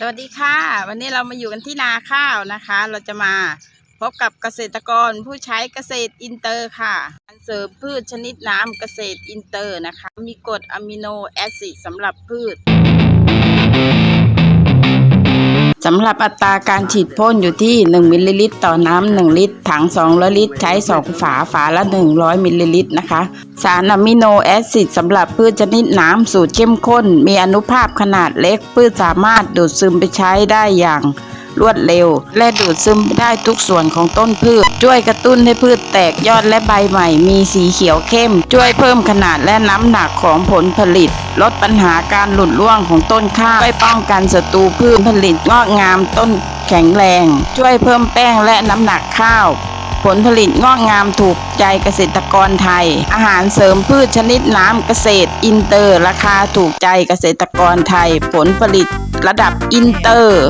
สวัสดีค่ะ วันนี้เรามาอยู่กันที่นาข้าวนะคะ เราจะมาพบกับเกษตรกรผู้ใช้เกษตรอินเตอร์ค่ะการเสริมพืชชนิดน้ำเกษตรอินเตอร์นะคะ มีกรดอะมิโนแอซิดสำหรับพืช สำหรับอัตราการฉีดพ่นอยู่ที่ 1 มิลลิลิตร ต่อน้ำ1ลิตร ถัง 200 ลิตร ใช้ 2 ฝา ฝาละ 100 มิลลิลิตรนะคะ สารอะมิโนแอซิดสำหรับพืชชนิดน้ำสูตรเข้มข้น มีอนุภาพขนาดเล็ก พืชสามารถดูดซึมไปใช้ได้อย่าง รวดเร็ว และดูดซึมได้ทุกส่วนของต้นพืช ช่วยกระตุ้นให้พืชแตกยอดและใบใหม่ มีสีเขียวเข้ม ช่วยเพิ่มขนาดและน้ำหนักของผลผลิต ลดปัญหาการหลุดร่วงของต้นข้าวช่วยป้องกันศัตรูพืชผลิตงอกงามต้นแข็งแรง ช่วยเพิ่มแป้งและน้ำหนักข้าวผลผลิตงอกงามถูกใจเกษตรกรไทย อาหารเสริมพืชชนิดน้ำเกษตร อินเตอร์ ราคาถูกใจเกษตรกรไทย ผลผลิตระดับอินเตอร์